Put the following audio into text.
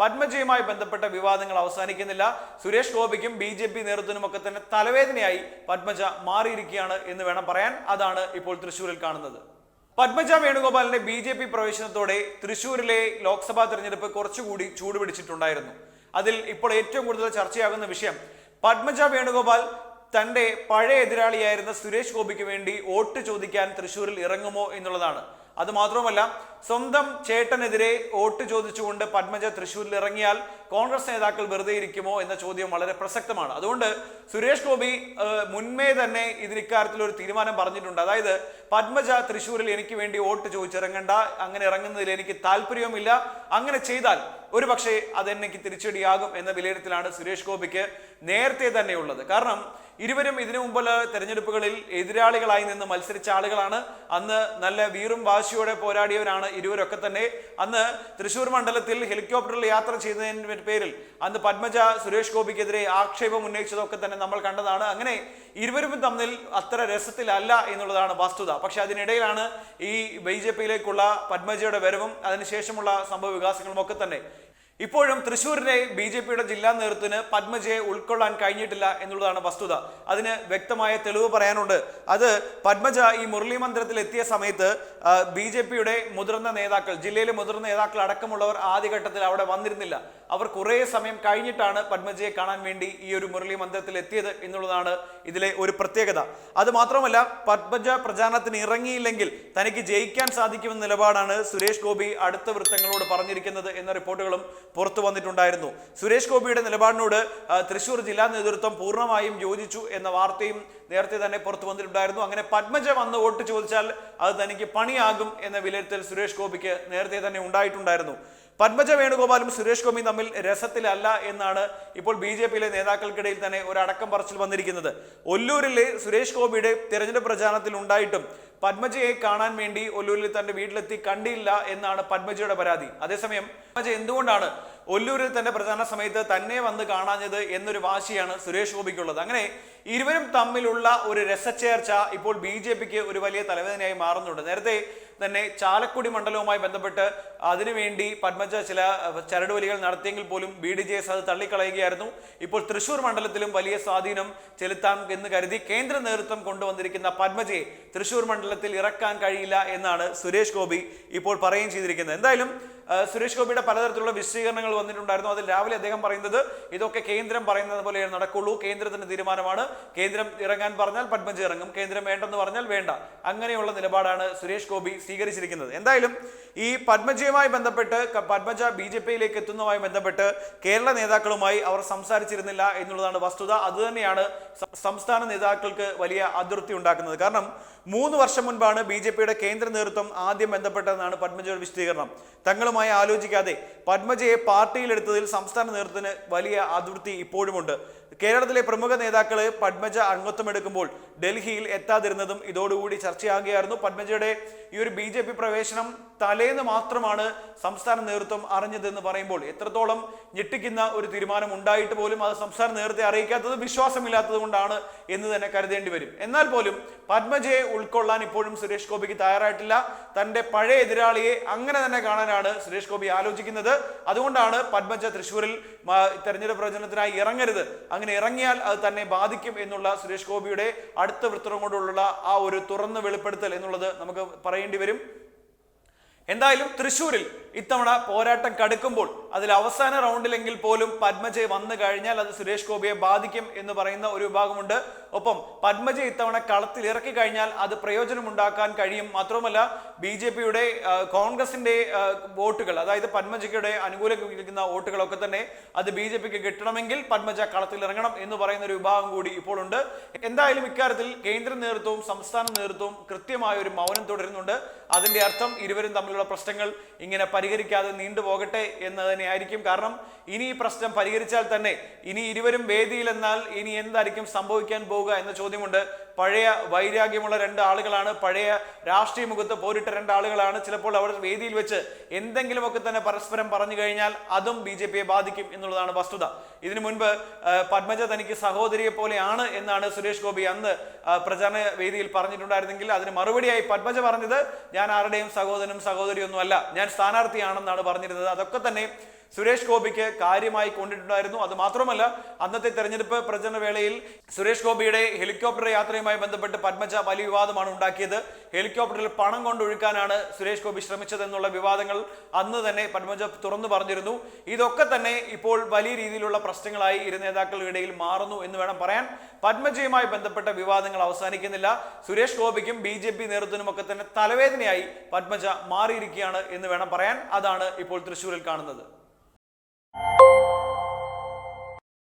പത്മജയുമായി ബന്ധപ്പെട്ട വിവാദങ്ങൾ അവസാനിക്കുന്നില്ല. സുരേഷ് ഗോപിക്കും ബി ജെ പി നേതൃത്വത്തിനുമൊക്കെ തന്നെ തലവേദനയായി പത്മജ മാറിയിരിക്കുകയാണ് എന്ന് വേണം പറയാൻ. അതാണ് ഇപ്പോൾ തൃശ്ശൂരിൽ കാണുന്നത്. പത്മജ വേണുഗോപാലിന്റെ ബി ജെ പി പ്രവേശനത്തോടെ തൃശ്ശൂരിലെ ലോക്സഭാ തെരഞ്ഞെടുപ്പ് കുറച്ചുകൂടി ചൂടുപിടിച്ചിട്ടുണ്ടായിരുന്നു അതിൽ ഇപ്പോൾ ഏറ്റവും കൂടുതൽ ചർച്ചയാകുന്ന വിഷയം പത്മജ വേണുഗോപാൽ തന്റെ പഴയ എതിരാളിയായിരുന്ന സുരേഷ് ഗോപിക്ക് വേണ്ടി വോട്ട് ചോദിക്കാൻ തൃശ്ശൂരിൽ ഇറങ്ങുമോ എന്നുള്ളതാണ്. അത് മാത്രമല്ല സ്വന്തം ചേട്ടനെതിരെ വോട്ട് ചോദിച്ചുകൊണ്ട് പത്മജ തൃശൂരിൽ ഇറങ്ങിയാൽ കോൺഗ്രസ് നേതാക്കൾ വെറുതെ ഇരിക്കുമോ എന്ന ചോദ്യം വളരെ പ്രസക്തമാണ്. അതുകൊണ്ട് സുരേഷ് ഗോപി മുൻമേ തന്നെ ഇതിന് ഇക്കാര്യത്തിൽ ഒരു തീരുമാനം പറഞ്ഞിട്ടുണ്ട്. അതായത് പത്മജ തൃശൂരിൽ എനിക്ക് വേണ്ടി വോട്ട് ചോദിച്ചിറങ്ങണ്ട അങ്ങനെ ഇറങ്ങുന്നതിൽ എനിക്ക് താല്പര്യവുമില്ല അങ്ങനെ ചെയ്താൽ ഒരു പക്ഷേ അതെനിക്ക് തിരിച്ചടിയാകും എന്ന വിലയിരുത്തലാണ് സുരേഷ് ഗോപിക്ക് നേരത്തെ തന്നെ ഉള്ളത്. കാരണം ഇരുവരും ഇതിനു മുമ്പുള്ള തെരഞ്ഞെടുപ്പുകളിൽ എതിരാളികളായി നിന്ന് മത്സരിച്ച ആളുകളാണ്. അന്ന് നല്ല വീറും വാശിയോടെ പോരാടിയവരാണ് ഇരുവരൊക്കെ തന്നെ അന്ന് തൃശൂർ മണ്ഡലത്തിൽ ഹെലികോപ്റ്ററിൽ യാത്ര ചെയ്തതിന്റെ പേരിൽ അന്ന് പത്മജ സുരേഷ് ഗോപിക്കെതിരെ ആക്ഷേപം ഉന്നയിച്ചതൊക്കെ തന്നെ നമ്മൾ കണ്ടതാണ്. അങ്ങനെ ഇരുവരും തമ്മിൽ അത്ര രസത്തിലല്ല എന്നുള്ളതാണ് വസ്തുത. പക്ഷെ അതിനിടയിലാണ് ഈ ബി ജെ പിയിലേക്കുള്ള പത്മജയുടെ വരവും അതിനുശേഷമുള്ള സംഭവ വികാസങ്ങളും ഒക്കെ തന്നെ. ഇപ്പോഴും തൃശ്ശൂരിലെ ബി ജെ പിയുടെ ജില്ലാ നേതൃത്വത്തിന് പത്മജയെ ഉൾക്കൊള്ളാൻ കഴിഞ്ഞിട്ടില്ല എന്നുള്ളതാണ് വസ്തുത. അതിന് വ്യക്തമായ തെളിവ് പറയാനുണ്ട്. അത് പത്മജ ഈ മുരളി മന്ദിരത്തിൽ എത്തിയ സമയത്ത് ബി ജെ പിയുടെ മുതിർന്ന നേതാക്കൾ ജില്ലയിലെ മുതിർന്ന നേതാക്കൾ അടക്കമുള്ളവർ ആദ്യഘട്ടത്തിൽ അവിടെ വന്നിരുന്നില്ല. അവർ കുറേ സമയം കഴിഞ്ഞിട്ടാണ് പത്മജിയെ കാണാൻ വേണ്ടി ഈ ഒരു മുരളി മന്ദിരത്തിൽ എത്തിയത് എന്നുള്ളതാണ് ഇതിലെ ഒരു പ്രത്യേകത. അത് മാത്രമല്ല പത്മജ പ്രചാരണത്തിന് ഇറങ്ങിയില്ലെങ്കിൽ തനിക്ക് ജയിക്കാൻ സാധിക്കുമെന്ന നിലപാടാണ് സുരേഷ് ഗോപി അടുത്ത വൃത്തങ്ങളോട് പറഞ്ഞിരിക്കുന്നത് എന്ന റിപ്പോർട്ടുകളും പുറത്തു വന്നിട്ടുണ്ടായിരുന്നു. സുരേഷ് ഗോപിയുടെ നിലപാടിനോട് തൃശൂർ ജില്ലാ നേതൃത്വം പൂർണമായും യോജിച്ചു എന്ന വാർത്തയും നേരത്തെ തന്നെ പുറത്തു വന്നിട്ടുണ്ടായിരുന്നു. അങ്ങനെ പത്മജ വന്ന് വോട്ട് ചോദിച്ചാൽ അത് തനിക്ക് പണിയാകും എന്ന വിലയിരുത്തൽ സുരേഷ് ഗോപിക്ക് നേരത്തെ തന്നെ ഉണ്ടായിട്ടുണ്ടായിരുന്നു. പത്മജ വേണുഗോപാലും സുരേഷ് ഗോപിയും തമ്മിൽ രസത്തിലല്ല എന്നാണ് ഇപ്പോൾ ബി ജെ പിയിലെ നേതാക്കൾക്കിടയിൽ തന്നെ ഒരടക്കം പറച്ചിൽ വന്നിരിക്കുന്നത്. ഒല്ലൂരിലെ സുരേഷ് ഗോപിയുടെ തെരഞ്ഞെടുപ്പ് പ്രചാരണത്തിൽ ഉണ്ടായിട്ടും പത്മജയെ കാണാൻ വേണ്ടി ഒല്ലൂരിൽ തന്റെ വീട്ടിലെത്തി കണ്ടില്ല എന്നാണ് പത്മജയുടെ പരാതി. അതേസമയം പത്മജ എന്തുകൊണ്ടാണ് ഒല്ലൂരിൽ തന്റെ പ്രചാരണ സമയത്ത് തന്നെ വന്ന് കാണാഞ്ഞത് എന്നൊരു വാശിയാണ് സുരേഷ് ഗോപിക്കുള്ളത്. അങ്ങനെ ഇരുവരും തമ്മിലുള്ള ഒരു രസച്ചേർച്ച ഇപ്പോൾ ബി ജെ പിക്ക് ഒരു വലിയ തലവേദനയായി മാറുന്നുണ്ട്. നേരത്തെ തന്നെ ചാലക്കുടി മണ്ഡലവുമായി ബന്ധപ്പെട്ട് അതിനുവേണ്ടി പത്മജ ചില ചരടുവലികൾ നടത്തിയെങ്കിൽ പോലും ബി ഡി ജെ എസ് അത് തള്ളിക്കളയുകയായിരുന്നു. ഇപ്പോൾ തൃശൂർ മണ്ഡലത്തിലും വലിയ സ്വാധീനം ചെലുത്താം എന്ന് കരുതി കേന്ദ്ര നേതൃത്വം കൊണ്ടുവന്നിരിക്കുന്ന പത്മജയെ തൃശൂർ മണ്ഡലത്തിൽ ഇറക്കാൻ കഴിയില്ല എന്നാണ് സുരേഷ് ഗോപി ഇപ്പോൾ പറയുകയും ചെയ്തിരിക്കുന്നത്. എന്തായാലും സുരേഷ് ഗോപിയുടെ പലതരത്തിലുള്ള വിശദീകരണങ്ങൾ വന്നിട്ടുണ്ടായിരുന്നു. അതിൽ രാവിലെ അദ്ദേഹം പറയുന്നത് ഇതൊക്കെ കേന്ദ്രം പറയുന്നത് പോലെ നടക്കുള്ളൂ. കേന്ദ്രത്തിന്റെ തീരുമാനമാണ്. കേന്ദ്രം ഇറങ്ങാൻ പറഞ്ഞാൽ പത്മജി ഇറങ്ങും. കേന്ദ്രം വേണ്ടെന്ന് പറഞ്ഞാൽ വേണ്ട. അങ്ങനെയുള്ള നിലപാടാണ് സുരേഷ് ഗോപി സ്വീകരിച്ചിരിക്കുന്നത്. എന്തായാലും ഈ പത്മജിയുമായി ബന്ധപ്പെട്ട് പത്മജ ബി ജെ പിയിലേക്ക് എത്തുന്നതുമായി ബന്ധപ്പെട്ട് കേരള നേതാക്കളുമായി അവർ സംസാരിച്ചിരുന്നില്ല എന്നുള്ളതാണ് വസ്തുത. അതുതന്നെയാണ് സംസ്ഥാന നേതാക്കൾക്ക് വലിയ അതിർത്തി ഉണ്ടാക്കുന്നത്. കാരണം മൂന്ന് വർഷം മുൻപാണ് ബി കേന്ദ്ര നേതൃത്വം ആദ്യം ബന്ധപ്പെട്ടതെന്നാണ് പത്മജയുടെ വിശദീകരണം. തങ്ങളുമായി ആലോചിക്കാതെ പത്മജയെ പാർട്ടിയിലെടുത്തതിൽ സംസ്ഥാന നേതൃത്വത്തിന് വലിയ അതിർത്തി ഇപ്പോഴുമുണ്ട്. കേരളത്തിലെ പ്രമുഖ നേതാക്കൾ പത്മജ അംഗത്വം എടുക്കുമ്പോൾ ഡൽഹിയിൽ എത്താതിരുന്നതും ഇതോടുകൂടി ചർച്ചയാകുകയായിരുന്നു. പത്മജയുടെ ഈ ഒരു ബി ജെ പി പ്രവേശനം തലേന്ന് മാത്രമാണ് സംസ്ഥാന നേതൃത്വം അറിഞ്ഞതെന്ന് പറയുമ്പോൾ എത്രത്തോളം ഞെട്ടിക്കുന്ന ഒരു തീരുമാനം ഉണ്ടായിട്ട് പോലും അത് സംസ്ഥാന നേതൃത്വത്തെ അറിയിക്കാത്തത് വിശ്വാസമില്ലാത്തത് കൊണ്ടാണ് എന്ന് തന്നെ കരുതേണ്ടി വരും. എന്നാൽ പോലും പത്മജയെ ഉൾക്കൊള്ളാൻ ഇപ്പോഴും സുരേഷ് ഗോപിക്ക് തയ്യാറായിട്ടില്ല. തന്റെ പഴയ എതിരാളിയെ അങ്ങനെ തന്നെ കാണാനാണ് സുരേഷ് ഗോപി ആലോചിക്കുന്നത് അതുകൊണ്ടാണ് പത്മജ തൃശ്ശൂരിൽ തെരഞ്ഞെടുപ്പ് പ്രചരണത്തിനായി ഇറങ്ങരുത്. അങ്ങനെ ഇറങ്ങിയാൽ അത് തന്നെ ബാധിക്കും എന്നുള്ള സുരേഷ് ഗോപിയുടെ അടുത്ത വൃത്തം കൊണ്ടുള്ള ആ ഒരു തുറന്ന് വെളിപ്പെടുത്തൽ എന്നുള്ളത് നമുക്ക് പറയേണ്ടി വരും. എന്തായാലും തൃശൂരിൽ ഇത്തവണ പോരാട്ടം കടുക്കുമ്പോൾ അതിൽ അവസാന റൗണ്ടിലെങ്കിൽ പോലും പത്മജയ് വന്നു കഴിഞ്ഞാൽ അത് സുരേഷ് ഗോപിയെ ബാധിക്കും എന്ന് പറയുന്ന ഒരു വിഭാഗമുണ്ട്. ഒപ്പം പത്മജ ഇത്തവണ കളത്തിൽ ഇറക്കി കഴിഞ്ഞാൽ അത് പ്രയോജനമുണ്ടാക്കാൻ കഴിയും. മാത്രവുമല്ല ബി ജെ പിയുടെ കോൺഗ്രസിന്റെ വോട്ടുകൾ അതായത് പത്മജയ്ക്കുടെ അനുകൂലിക്കുന്ന വോട്ടുകളൊക്കെ തന്നെ അത് ബി ജെ പിക്ക് കിട്ടണമെങ്കിൽ പത്മജ കളത്തിൽ ഇറങ്ങണം എന്ന് പറയുന്ന ഒരു വിഭാഗം കൂടി ഇപ്പോൾ ഉണ്ട് എന്തായാലും ഇക്കാര്യത്തിൽ കേന്ദ്ര നേതൃത്വവും സംസ്ഥാന നേതൃത്വവും കൃത്യമായ ഒരു മൗനം തുടരുന്നുണ്ട്. അതിന്റെ അർത്ഥം ഇരുവരും തമ്മിലുള്ള പ്രശ്നങ്ങൾ ഇങ്ങനെ പരിഹരിക്കാതെ നീണ്ടുപോകട്ടെ എന്ന് തന്നെയായിരിക്കും കാരണം. ഇനി ഈ പ്രശ്നം പരിഹരിച്ചാൽ തന്നെ ഇനി ഇരുവരും വേദിയിൽ എന്നാൽ ഇനി എന്തായിരിക്കും സംഭവിക്കാൻ പോവുക എന്ന ചോദ്യമുണ്ട്. പഴയ വൈരാഗ്യമുള്ള രണ്ട് ആളുകളാണ് പഴയ രാഷ്ട്രീയ മുഖത്ത് പോരിട്ട രണ്ട് ആളുകളാണ് ചിലപ്പോൾ അവർ വേദിയിൽ വെച്ച് എന്തെങ്കിലുമൊക്കെ തന്നെ പരസ്പരം പറഞ്ഞു കഴിഞ്ഞാൽ അതും ബി ജെ പിയെ ബാധിക്കും എന്നുള്ളതാണ് വസ്തുത. ഇതിനു മുൻപ് പത്മജ തനിക്ക് സഹോദരിയെ പോലെയാണ് എന്നാണ് സുരേഷ് ഗോപി അന്ന് പ്രചാരണ വേദിയിൽ പറഞ്ഞിട്ടുണ്ടായിരുന്നെങ്കിൽ അതിന് മറുപടിയായി പത്മജ പറഞ്ഞത് ഞാൻ ആരുടെയും സഹോദരനും സഹോദരിയൊന്നും അല്ല ഞാൻ സ്ഥാനാർത്ഥിയാണെന്നാണ് പറഞ്ഞിരുന്നത്. അതൊക്കെ തന്നെ സുരേഷ് ഗോപിക്ക് കാര്യമായി കൊണ്ടിട്ടുണ്ടായിരുന്നു. അത് മാത്രമല്ല അന്നത്തെ തെരഞ്ഞെടുപ്പ് പ്രചരണ വേളയിൽ സുരേഷ് ഗോപിയുടെ ഹെലികോപ്റ്റർ യാത്രയുമായി ബന്ധപ്പെട്ട് പത്മജ വലിയ വിവാദമാണ് ഉണ്ടാക്കിയത്. ഹെലികോപ്റ്ററിൽ പണം കൊണ്ടൊഴുക്കാനാണ് സുരേഷ് ഗോപി ശ്രമിച്ചതെന്നുള്ള വിവാദങ്ങൾ അന്ന് തന്നെ പത്മജ തുറന്നു പറഞ്ഞിരുന്നു. ഇതൊക്കെ തന്നെ ഇപ്പോൾ വലിയ രീതിയിലുള്ള പ്രശ്നങ്ങളായി ഇരു നേതാക്കളുടെ ഇടയിൽ മാറുന്നു എന്ന് വേണം പറയാൻ. പത്മജയുമായി ബന്ധപ്പെട്ട വിവാദങ്ങൾ അവസാനിക്കുന്നില്ല. സുരേഷ് ഗോപിക്കും ബി ജെ പി നേതൃത്വത്തിനും ഒക്കെ തന്നെ തലവേദനയായി പത്മജ മാറിയിരിക്കുകയാണ് എന്ന് വേണം പറയാൻ. അതാണ് ഇപ്പോൾ തൃശ്ശൂരിൽ കാണുന്നത്.